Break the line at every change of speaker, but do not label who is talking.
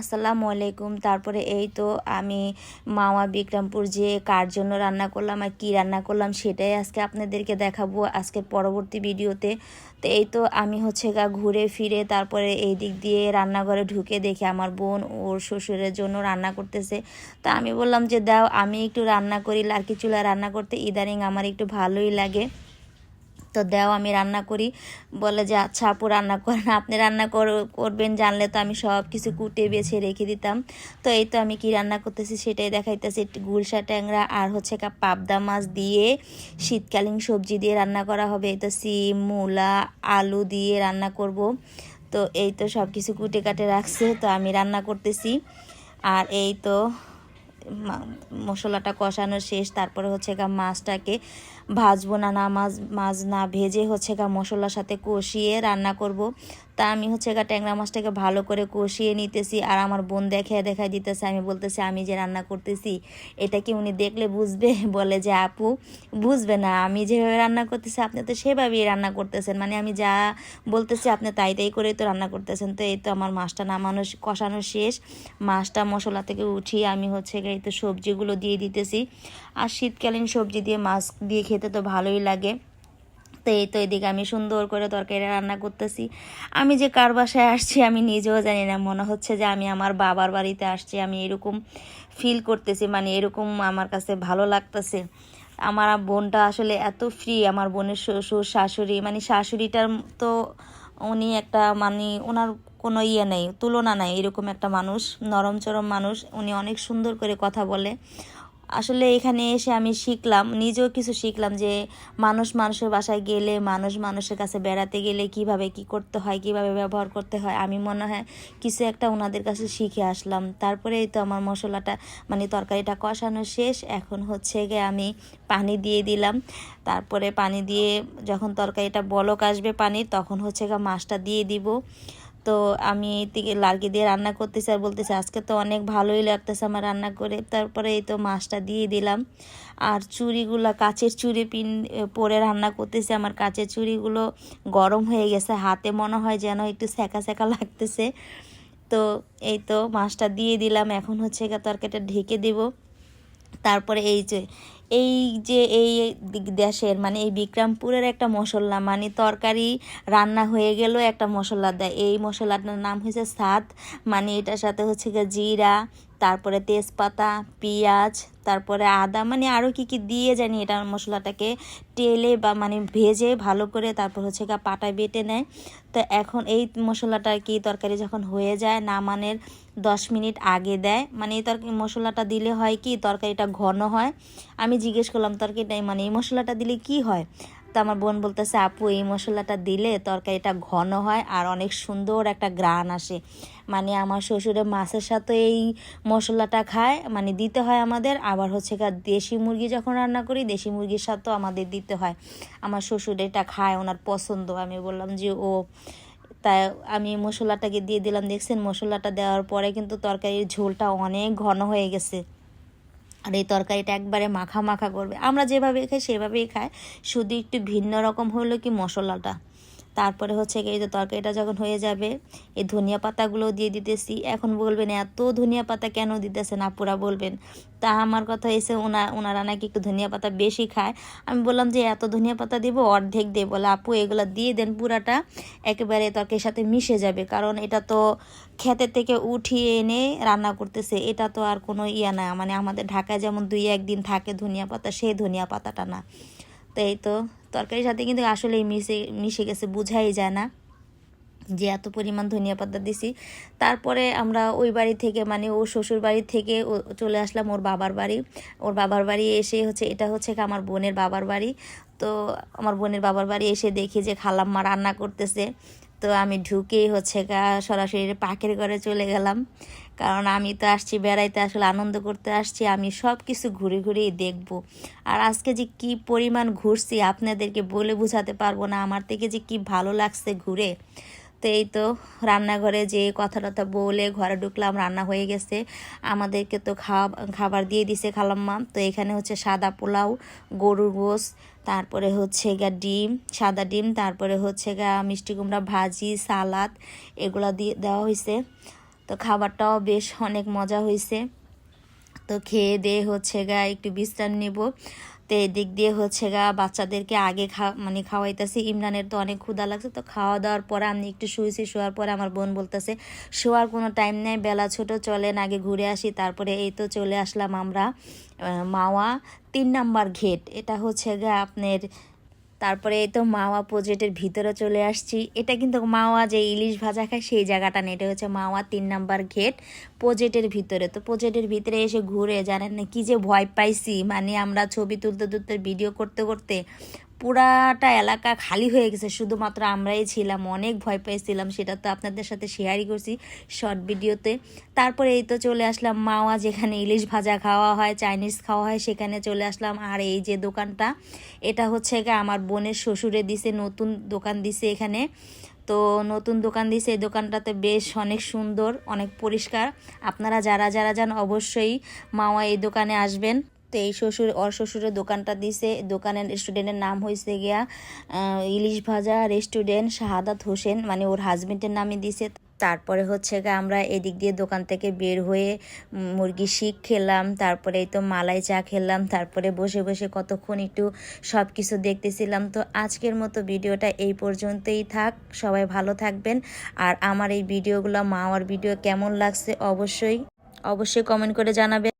আসসালামু আলাইকুম। তারপরে এই তো আমি মামা বিক্রমপুর যে কার জন্য রান্না করলাম আর কী রান্না করলাম সেটাই আজকে আপনাদেরকে দেখাবো আজকের পরবর্তী ভিডিওতে। তো এই তো আমি হচ্ছে গা ঘুরে ফিরে তারপরে এই দিক দিয়ে রান্নাঘরে ঢুকে দেখি আমার বোন ওর শ্বশুরের জন্য রান্না করতেছে। তো আমি বললাম যে দাও আমি একটু রান্না করি, লার্কি চুলা রান্না করতে। ইদানিং আমার একটু ভালোই লাগে। তো দেও, আমি রান্না করি। বলে যে আচ্ছা আপু, রান্না করেন। আপনি রান্না কর- করবেন, জানলে তো আমি সব কিছু কুটে বেছে রেখে দিতাম। তো এই তো আমি কি রান্না করতেছি সেটাই দেখাইতেছি। গুলশা ট্যাংরা আর হচ্ছে পাবদা মাছ দিয়ে শীতকালীন সবজি দিয়ে রান্না করা হবে। এই তো সিম, মূলা, আলু দিয়ে রান্না করব। তো এই তো সব কিছু কুটে কাটে রাখছে, তো আমি রান্না করতেছি। আর এই তো মশলাটা কষানো শেষ, তারপরে হচ্ছে গা মাছটাকে ভাজবো না না মাছ মাছ না ভেজে হচ্ছে গা মশলার সাথে কষিয়ে রান্না করব। তা আমি হচ্ছে গা ট্যাংরা মাছটাকে ভালো করে কষিয়ে নিতেছি আর আমার বোন দেখে দেখাই দিতেছে, আমি বলতেছি, আমি যে রান্না করতেছি, এটা কি উনি দেখলে বুঝবে? বলে যে, আপু, বুঝবে না, আমি যেভাবে রান্না করতেছি, আপনি তো সেভাবেই রান্না করতেছেন। মানে আমি যা বলতেছি, আপনি তাই তাই করেই তো রান্না করতেছেন। তো এই তো আমার মাছটা নামানো কষানো শেষ। মাছটা মশলা থেকে উঠিয়ে আমি হচ্ছে এই তো সবজিগুলো দিয়ে দিতেছি। আর শীতকালীন সবজি দিয়ে মাছ দিয়ে খেতে তো ভালোই লাগে। তো এই তো এদিকে আমি সুন্দর করে তরকারি রান্না করতেছি। আমি যে কার বাসায় আসছি আমি নিজেও জানি না, মনে হচ্ছে যে আমি আমার বাবার বাড়িতে আসছি, আমি এরকম ফিল করতেছি মানে এরকম আমার কাছে ভালো লাগতেছে। আমার বোনটা আসলে এত ফ্রি আমার বোনের শ্বশুর, শাশুড়ি মানে শাশুড়িটার তো উনি একটা মানে ওনার কোনো ইয়ে নেই, তুলনা নাই, এরকম একটা মানুষ, নরম চরম মানুষ, উনি অনেক সুন্দর করে কথা বলে। আসলে এখানে এসে আমি শিখলাম, নিজেও কিছু শিখলাম যে মানুষ মানুষের বাসায় গেলে, মানুষ মানুষের কাছে বেড়াতে গেলে কীভাবে কি করতে হয়, কীভাবে ব্যবহার করতে হয়, আমি মনে হয় কিছু একটা ওনাদের কাছে শিখে আসলাম। তারপরে এই তো আমার মশলাটা মানে তরকারিটা কষানো শেষ, এখন হচ্ছে গিয়ে আমি পানি দিয়ে দিলাম। তারপরে পানি দিয়ে যখন তরকারিটা বলক আসবে পানির, তখন হচ্ছে গিয়ে মাছটা দিয়ে দিব। তো আমি এই থেকে লার্কি দিয়ে রান্না করতেছি আর বলতেছি, আজকে তো অনেক ভালোই লাগতেছে আমার রান্না করে। তারপরে এই তো মাছটা দিয়ে দিলাম। আর চুড়িগুলো, কাচের চুড়ি পিন পরে রান্না করতেছি। আমার কাচের চুড়িগুলো গরম হয়ে গেছে। হাতে মনে হয় যেন একটু সেকা সেকা লাগতেছে। তো এই তো মাছটা দিয়ে দিলাম। এখন হচ্ছে তরকারিটা ঢেকে দেব। তারপরে এই যে এই যে এই দেশের মানে এই বিক্রমপুরের একটা মশলা মানে তরকারি রান্না হয়ে গেল একটা মশলা দেয়। এই মশলাটার নাম হয়েছে সাত মানে এটার সাথে হচ্ছে গিয়ে জিরা তারপরে তেজপাতা, পেঁয়াজ, তারপরে আদা মানে আরও কি কি দিয়ে জানি এটা মশলাটাকে টেলে বা মানে ভেজে ভালো করে তারপর হচ্ছে গা পাটায় বেটে নেয়। তো এখন এই মশলাটা কি তরকারি যখন হয়ে যায়, নামানের দশ মিনিট আগে দেয়। মানে এই তরকারি, মশলাটা দিলে হয় কি, তরকারিটা ঘন হয়। আমি জিজ্ঞেস করলাম, তরকারিটা মানে এই মশলাটা দিলে কি হয়? তো আমার বোন বলতেছে, আপু, এই মশলাটা দিলে তরকারিটা ঘন হয় আর অনেক সুন্দর একটা গ্রান আসে। মানে আমার শ্বশুরের মাছের সাথে এই মশলাটা খায় মানে দিতে হয় আমাদের। আবার হচ্ছে দেশি মুরগি যখন রান্না করি, দেশি মুরগির সাথেও আমাদের দিতে হয়। আমার শ্বশুর এটা খায়, ওনার পছন্দ। আমি বললাম যে, ও তাই আমি মশলাটাকে দিয়ে দিলাম। দেখছেন, মশলাটা দেওয়ার পরে কিন্তু তরকারির ঝোলটা অনেক ঘন হয়ে গেছে। আর এই তরকারিটা একবারে মাখা মাখা করবে। আমরা যেভাবে খাই, সেভাবেই খাই। শুধু একটু ভিন্ন রকম হলো কি মশলাটা? তারপরে হচ্ছে এই যে তরকারিটা যখন হয়ে যাবে, এই ধনিয়া পাতাগুলো দিয়ে দিতেছি। এখন বলবেন, এত ধনিয়া পাতা কেন দিতেছেন আপুরা? বলবেন, তা আমার কথা এসে ওনা ওনারা নাকি একটু ধনিয়া পাতা বেশি খায়। আমি বললাম যে, এত ধনিয়া পাতা দিব, অর্ধেক দিয়ে বলে, আপু, এগুলো দিয়ে দেন পুরাটা, একেবারে তরকারির সাথে মিশে যাবে। কারণ এটা তো ক্ষেতের থেকে উঠিয়ে এনে রান্না করতেছে, এটা তো আর কোনো ইয়া না। মানে আমাদের ঢাকায় যেমন দুই একদিন থাকে ধনিয়া পাতা, সেই ধনিয়া পাতাটা না। তো এই তো, তরকারির সাথে কিন্তু আসলেই মিশে মিশে গেছে, বোঝাই যায় না যে এত পরিমাণ ধনিয়া পাতা দিছি। তারপরে আমরা ওই বাড়ি থেকে মানে ওর শ্বশুর বাড়ি থেকে ও- চলে আসলাম ওর বাবার বাড়ি। ওর বাবার বাড়ি এসে হচ্ছে, এটা হচ্ছে আমার বোনের বাবার বাড়ি। তো আমার বোনের বাবার বাড়ি এসে দেখি যে খালাম্মা রান্না করতেছে। তো আমি ঢুকেই হচ্ছে সরাসরি পাখির ঘরে চলে গেলাম। কারণ আমি তো আসছি বেড়াইতে, আসলে আনন্দ করতে আসছি, আমি সব কিছু ঘুরে ঘুরেই দেখব। আর আজকে যে কি পরিমাণ ঘুরছি আপনাদেরকে বলে বোঝাতে পারব না, আমার থেকে যে কি ভালো লাগছে ঘুরে। তো এই তো রান্নাঘরে যে কথা টথা বলে ঘরে ঢুকলাম, রান্না হয়ে গেছে। আমাদেরকে তো খাওয়া, খাবার দিয়ে দিছে খালাম্মা। তো এখানে হচ্ছে সাদা পোলাও, গরুর গোস তারপরে হচ্ছে গা ডিম, সাদা ডিম, তারপরে হচ্ছে গা মিষ্টি কুমড়া ভাজি, সালাদ, এগুলা দিয়ে দেওয়া হয়েছে তো খাবারটাও বেশ অনেক মজা হয়েছে তো খেয়ে দিয়ে হচ্ছে গা একটু বিশ্রাম নেব। তো এদিক দিয়ে হচ্ছে গা বাচ্চাদেরকে আগে খা মানে খাওয়াইতেছি। ইমরানের তো অনেক ক্ষুধা লাগছে, তো খাওয়া দাওয়ার পরে আমি একটু শুয়েছি শোয়ার পরে আমার বোন বলতেছে, শোয়ার কোনো টাইম নেই, বেলা ছোট, চলেন আগে ঘুরে আসি। তারপরে এই তো চলে আসলাম আমরা মাওয়া তিন নাম্বার ঘেট। এটা হচ্ছে গা আপনার তারপরে তো মাওয়া প্রজেক্টের ভিতরে চলে আসছি। এটা কিন্তু মাওয়া যে ইলিশ ভাজা খায়, সেই জায়গাটা না, এটা হচ্ছে মাওয়া তিন নাম্বার গেট প্রজেক্টের ভিতরে। তো প্রজেক্টের ভিতরে এসে ঘুরে জানেন না কী যে ভয় পাইছি। মানে আমরা ছবি তুলতে তুলতে ভিডিও করতে করতে পুরাটা এলাকা খালি হয়ে গেছে, শুধুমাত্র আমরাই ছিলাম, অনেক ভয় পেয়েছিলাম, সেটা তো আপনাদের সাথে শেয়ারই করছি শর্ট ভিডিওতে তারপরে এই তো চলে আসলাম মাওয়া, যেখানে ইলিশ ভাজা খাওয়া হয়, চাইনিজ খাওয়া হয়, সেখানে চলে আসলাম। আর এই যে দোকানটা, এটা হচ্ছে আমার বোনের শ্বশুরে দিছে, নতুন দোকান দিছে এখানে। তো নতুন দোকান দিছে, এই দোকানটাতে বেশ অনেক সুন্দর, অনেক পরিষ্কার। আপনারা যারা যারা যান, অবশ্যই মাওয়া এই দোকানে আসবেন। তো এই শ্বশুর, ওর শ্বশুরের দোকানটা দিছে। দোকানের রেস্টুরেন্টের নাম হয়েছে গিয়া ইলিশ ভাজা রেস্টুরেন্ট শাহাদাত হোসেন মানে ওর হাজবেন্ডের নামে দিছে। তারপরে হচ্ছে গিয়ে আমরা এদিক দিয়ে দোকান থেকে বের হয়ে মুরগি শিক খেলাম, তারপরে তো মালাই চা খেলাম, তারপরে বসে বসে কতক্ষণ একটু সব কিছু দেখতেছিলাম। তো আজকের মতো ভিডিওটা এই পর্যন্তই থাক, সবাই ভালো থাকবেন। আর আমার এই ভিডিওগুলো মা আমার ভিডিও কেমন লাগছে অবশ্যই অবশ্যই কমেন্ট করে জানাবেন।